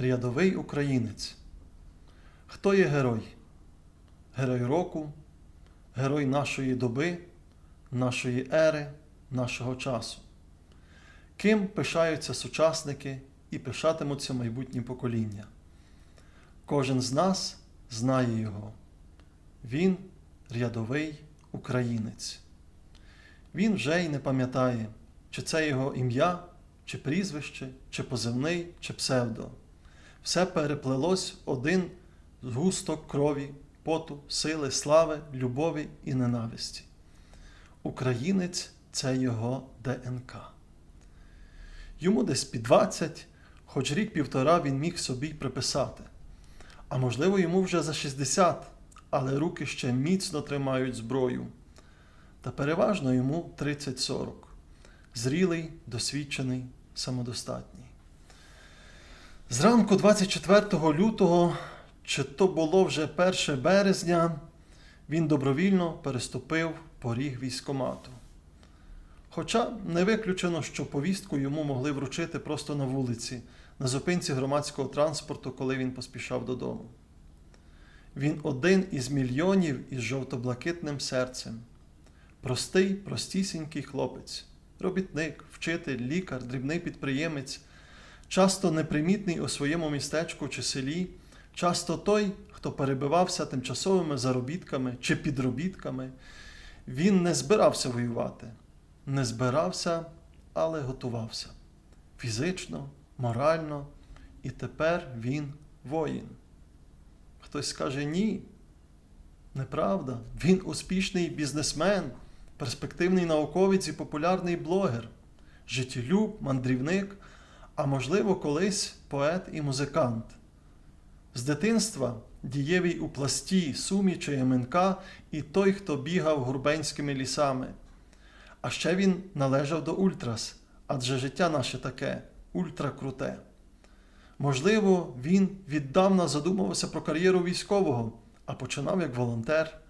рядовий українець. Хто є герой? Герой року, герой нашої доби, нашої ери, нашого часу. Ким пишаються сучасники і пишатимуться майбутні покоління? Кожен з нас знає його. Він рядовий українець. Він вже й не пам'ятає, чи це його ім'я, чи прізвище, чи позивний, чи псевдо. Все переплелось один згусток крові, поту, сили, слави, любові і ненависті. Українець це його ДНК. Йому десь під 20, хоч рік-півтора він міг собі приписати. А можливо, йому вже за 60, але руки ще міцно тримають зброю. Та переважно йому 30-40. Зрілий, досвідчений, самодостатній. Зранку 24 лютого, чи то було вже 1 березня, він добровільно переступив поріг військомату. Хоча не виключено, що повістку йому могли вручити просто на вулиці, на зупинці громадського транспорту, коли він поспішав додому. Він один із мільйонів із жовто-блакитним серцем. Простий, простісінький хлопець, робітник, вчитель, лікар, дрібний підприємець, часто непримітний у своєму містечку чи селі, часто той, хто перебивався тимчасовими заробітками чи підробітками. Він не збирався воювати, не збирався, але готувався фізично, морально, і тепер він воїн. Хтось скаже ні. Неправда. Він успішний бізнесмен, перспективний науковець і популярний блогер, життєлюб, мандрівник, а можливо, колись поет і музикант. З дитинства дієвий у пласті, сумі чи яменка і той, хто бігав гурбенськими лісами. А ще він належав до ультрас, адже життя наше таке ультракруте. Можливо, він віддавна задумувався про кар'єру військового, а починав як волонтер.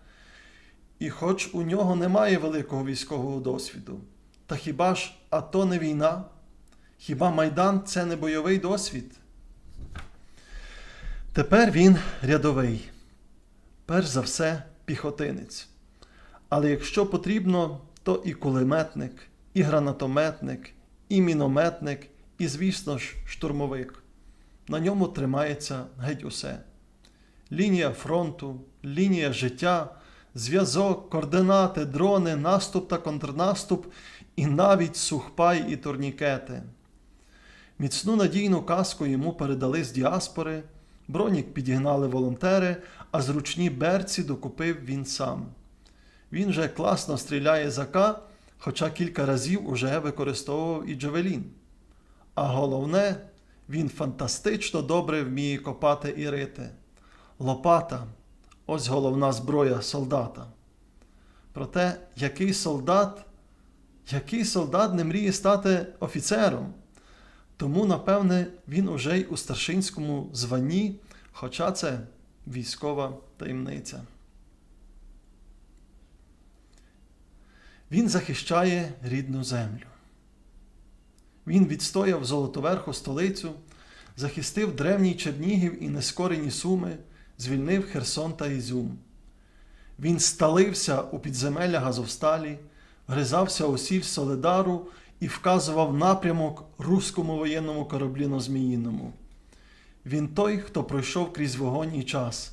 І хоч у нього немає великого військового досвіду, та хіба ж АТО не війна? Хіба Майдан це не бойовий досвід? Тепер він рядовий, перш за все, піхотинець. Але якщо потрібно, то і кулеметник, і гранатометник, і мінометник, і, звісно ж, штурмовик. На ньому тримається геть усе. Лінія фронту, лінія життя, зв'язок, координати, дрони, наступ та контрнаступ, і навіть сухпай і турнікети. Міцну надійну каску йому передали з діаспори, бронік підігнали волонтери, а зручні берці докупив він сам. Він же класно стріляє з АК, хоча кілька разів уже використовував і Джавелін. А головне, він фантастично добре вміє копати і рити. Лопата ось головна зброя солдата. Проте, який солдат, який солдат не мріє стати офіцером? Тому, напевне, він уже й у старшинському званні, хоча це військова таємниця. Він захищає рідну землю. Він відстояв Золотоверху столицю, захистив древній Чернігів і нескорені суми, звільнив Херсон та Ізюм. Він сталився у підземелля Газовсталі, гризався у сіль Соледару і вказував напрямок руському воєнному кораблі на Зміїному. Він той, хто пройшов крізь вогонь і час,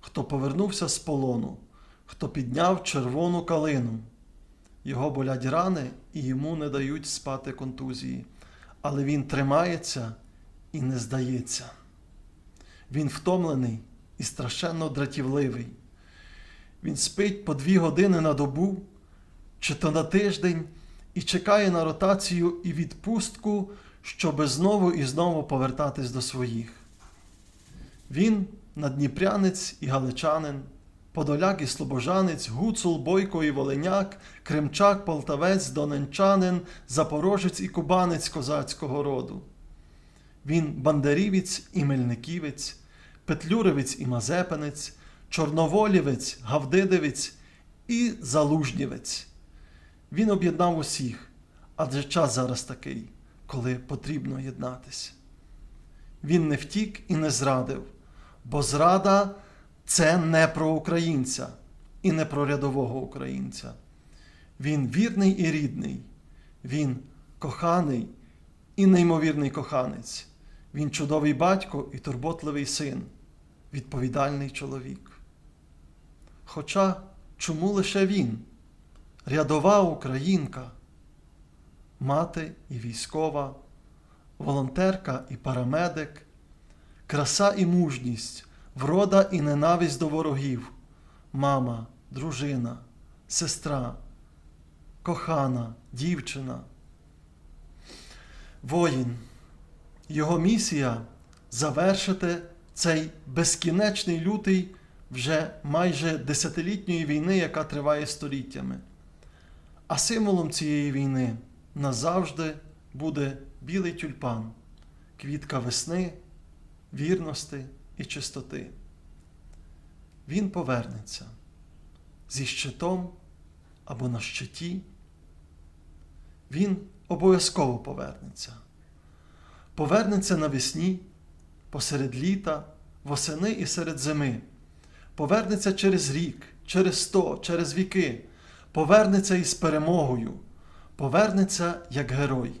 хто повернувся з полону, хто підняв червону калину. Його болять рани і йому не дають спати контузії, але він тримається і не здається. Він втомлений і страшенно дратівливий. Він спить по дві години на добу, чи то на тиждень, і чекає на ротацію і відпустку, щоби знову і знову повертатись до своїх. Він надніпрянець і галичанин, подоляк і слобожанець, гуцул, бойко і волиняк, кримчак, полтавець, доненчанин, запорожець і кубанець козацького роду. Він бандерівець і мельниківець, петлюревець і мазепинець, чорноволівець, гавдидевець і залужнівець. Він об'єднав усіх, адже час зараз такий, коли потрібно єднатися. він не втік і не зрадив, бо зрада це не про українця і не про рядового українця. Він вірний і рідний, він коханий і неймовірний коханець. Він чудовий батько і турботливий син, відповідальний чоловік. Хоча чому лише він, рядова українка, мати і військова, волонтерка і парамедик, краса і мужність, врода і ненависть до ворогів, мама, дружина, сестра, кохана, дівчина. Воїн. Його місія завершити цей безкінечний лютий вже майже десятилітньої війни, яка триває століттями. А символом цієї війни назавжди буде білий тюльпан, квітка весни, вірності і чистоти. Він повернеться зі щитом або на щиті. Він обов'язково повернеться. Повернеться навесні, посеред літа, восени і серед зими. Повернеться через рік, через сто, через віки. Повернеться із перемогою. Повернеться як герой.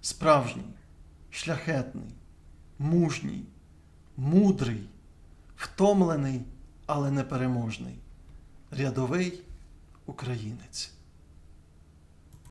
Справжній, шляхетний, мужній, мудрий, втомлений, але непереможний. Рядовий українець.